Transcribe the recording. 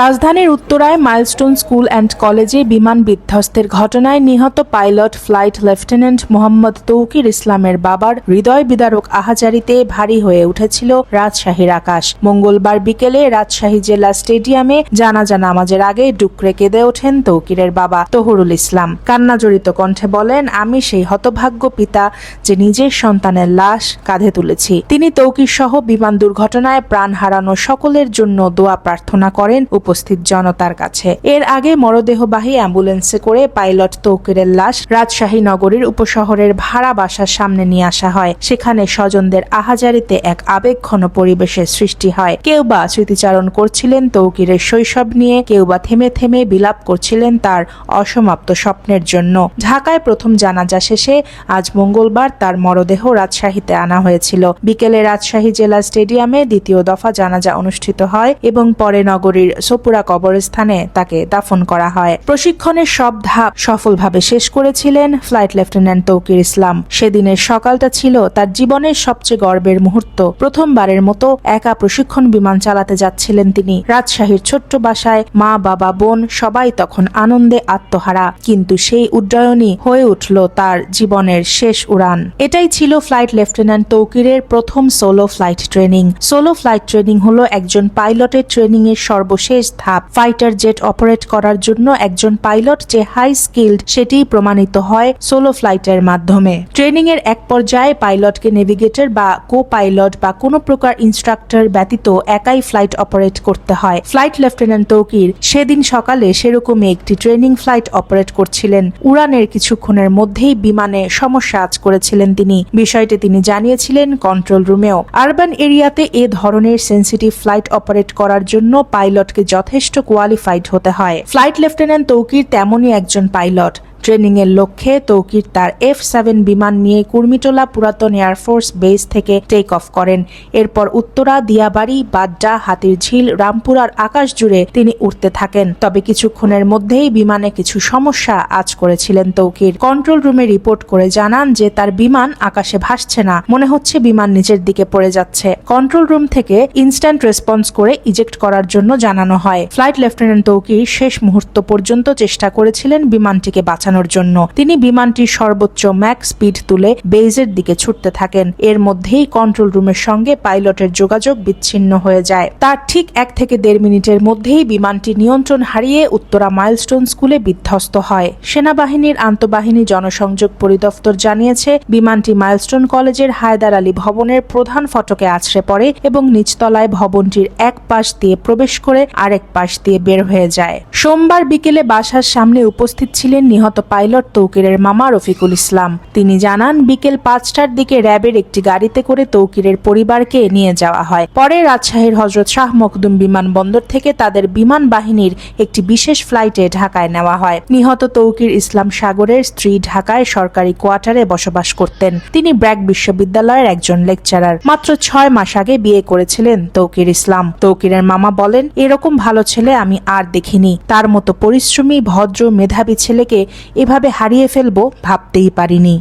রাজধানীর উত্তরায় milestone school and কলেজে বিমান বিধ্বস্তের ঘটনায় নিহত pilot flight lieutenant Mohammad Tauqir ইসলামের বাবার হৃদয় বিদারক আহাজারিতে ভারী হয়ে উঠেছিল রাজশাহীর আকাশ। মঙ্গলবার বিকেলে রাজশাহী জেলা স্টেডিয়ামে জানাজা নামাজের আগে ডুকরে কেঁদে ওঠেন তৌকিরের বাবা তহরুল ইসলাম। কান্নাজড়িত কণ্ঠে বলেন, আমি সেই হতভাগ্য পিতা যে নিজের সন্তানের লাশ কাঁধে তুলেছি। তিনি তৌকির সহ বিমান দুর্ঘটনায় প্রাণ হারানো সকলের জন্য দোয়া প্রার্থনা করেন উপস্থিত জনতার কাছে। এর আগে মরদেহবাহী অ্যাম্বুলেন্সে করে পাইলট তৌকিরের লাশ রাজশাহী নগরীর উপশহরের ভাড়া বাসার সামনে নিয়ে আসা হয়। সেখানে স্বজনদের আহাজারিতে এক আবেগঘন পরিবেশের সৃষ্টি হয়। কেউ বা স্মৃতিচারণ করছিলেন তৌকিরের শৈশব নিয়ে, কেউ বা থেমে থেমে বিলাপ করছিলেন তার অসমাপ্ত স্বপ্নের জন্য। ঢাকায় প্রথম জানাজা শেষে আজ মঙ্গলবার তার মরদেহ রাজশাহীতে আনা হয়েছিল। বিকেলে রাজশাহী জেলা স্টেডিয়ামে দ্বিতীয় দফা জানাজা অনুষ্ঠিত হয় এবং পরে নগরীর সোপুরা কবরস্থানে তাকে দাফন করা হয়। প্রশিক্ষণের সব ধাপ সফলভাবে শেষ করেছিলেন ফ্লাইট লেফটেন্যান্ট তৌকির ইসলাম। সেদিনের সকালটা ছিল তার জীবনের সবচেয়ে গর্বের মুহূর্ত। প্রথমবারের মতো একা প্রশিক্ষণ বিমান চালাতে যাচ্ছিলেন তিনি। রাজশাহীর ছোট্ট বাসায় মা, বাবা, বোন সবাই তখন আনন্দে আত্মহারা। কিন্তু সেই উড্ডয়নই হয়ে উঠল তার জীবনের শেষ উড়ান। এটাই ছিল ফ্লাইট লেফটেন্যান্ট তৌকিরের প্রথম solo flight training. Solo flight training হলো একজন পাইলটের ট্রেনিং এর সর্বশেষ ধাপ। ফাইটার জেট অপারেট করার জন্য একজন পাইলট যে হাই স্কিল্ড সেটি প্রমাণিত হয় সোলো ফ্লাইটের মাধ্যমে। ট্রেনিং এর এক পর্যায়ে পাইলটকে নেভিগেটর বা কো পাইলট বা কোনো প্রকার ইনস্ট্রাক্টর ব্যতীত একাই ফ্লাইট অপারেট করতে হয়। ফ্লাইট লেফটেন্যান্ট তৌকির সেদিন সকালে সেরকমই একটি ট্রেনিং ফ্লাইট অপারেট করছিলেন। উড়ানের কিছুক্ষণের মধ্যেই বিমানে সমস্যা আজ করেছিলেন তিনি। বিষয়টি তিনি জানিয়েছিলেন কন্ট্রোল রুমেও। আরবান এরিয়াতে এ ধরনের সেন্সিটিভ ফ্লাইট অপারেট করার জন্য পাইলটকে যথেষ্ট কোয়ালিফাইড হতে হয়। ফ্লাইট লেফটেন্যান্ট তৌকির তেমনই একজন পাইলট ট্রেনিং এর লক্ষ্যে তৌকির তার এফ সেভেন বিমান নিয়ে কুর্মিটোলা পুরাতন এয়ারফোর্স বেস থেকে টেক অফ করেন। এরপর উত্তরা, দিয়াবাড়ি, বাড্ডা হাতির ঝিল রামপুরার আকাশ জুড়ে তিনি উঠতে থাকেন। তবে কিছুক্ষণের মধ্যেই বিমানে কিছু সমস্যা আজ করেছিলেন তৌকির। কন্ট্রোল রুমে রিপোর্ট করে জানান যে তার বিমান আকাশে ভাসছে না। মনে হচ্ছে বিমান নিচের দিকে পড়ে যাচ্ছে। কন্ট্রোল রুম থেকে ইনস্ট্যান্ট রেসপন্স করে ইজেক্ট করার জন্য জানানো হয়। ফ্লাইট লেফটেন্যান্ট তৌকির শেষ মুহূর্ত পর্যন্ত চেষ্টা করেছিলেন বিমানটিকে বাঁচানোর জন্য। তিনি বিমানটির সর্বোচ্চ ম্যাক্স স্পিড তুলে বেইজের দিকে ছুটতে থাকেন। এর মধ্যেই কন্ট্রোল রুমের সঙ্গে পাইলটের যোগাযোগ বিচ্ছিন্ন হয়ে যায়। তার ঠিক এক থেকে দেড় মিনিটের মধ্যেই বিমানটি নিয়ন্ত্রণ হারিয়ে উত্তরা মাইলস্টোন স্কুলে বিধ্বস্ত হয়। সেনাবাহিনীর আন্তঃবাহিনী জনসংযোগ পরিদপ্তর জানিয়েছে, বিমানটি মাইলস্টোন কলেজের হায়দার আলী ভবনের প্রধান ফটকে আছড়ে পড়ে এবং নিচতলায় ভবনটির এক পাশ দিয়ে প্রবেশ করে আরেক পাশ দিয়ে বের হয়ে যায়। সোমবার বিকেলে বাসার সামনে উপস্থিত ছিলেন নিহত পাইলট তৌকিরের মামা রফিকুল ইসলাম। তিনি জানান, বিকেল পাঁচটার দিকে র্যাবের একটি গাড়িতে করে তৌকিরের পরিবারকে নিয়ে যাওয়া হয়। পরে রাজশাহীর হজরত শাহ মখদুম বিমানবন্দর থেকে তাদের বিমান বাহিনীর একটি বিশেষ ফ্লাইটে ঢাকায় নেওয়া হয়। নিহত তৌকির ইসলাম সাগরের স্ত্রী ঢাকায় সরকারি কোয়ার্টারে বসবাস করতেন। তিনি ব্র্যাক বিশ্ববিদ্যালয়ের একজন লেকচারার। মাত্র ছয় মাস আগে বিয়ে করেছিলেন তৌকির ইসলাম। তৌকিরের মামা বলেন, এরকম ভালো ছেলে আমি আর দেখিনি। তার মতো পরিশ্রমী, ভদ্র, মেধাবী ছেলেকে এভাবে হারিয়ে ফেলব ভাবতেই পারিনি।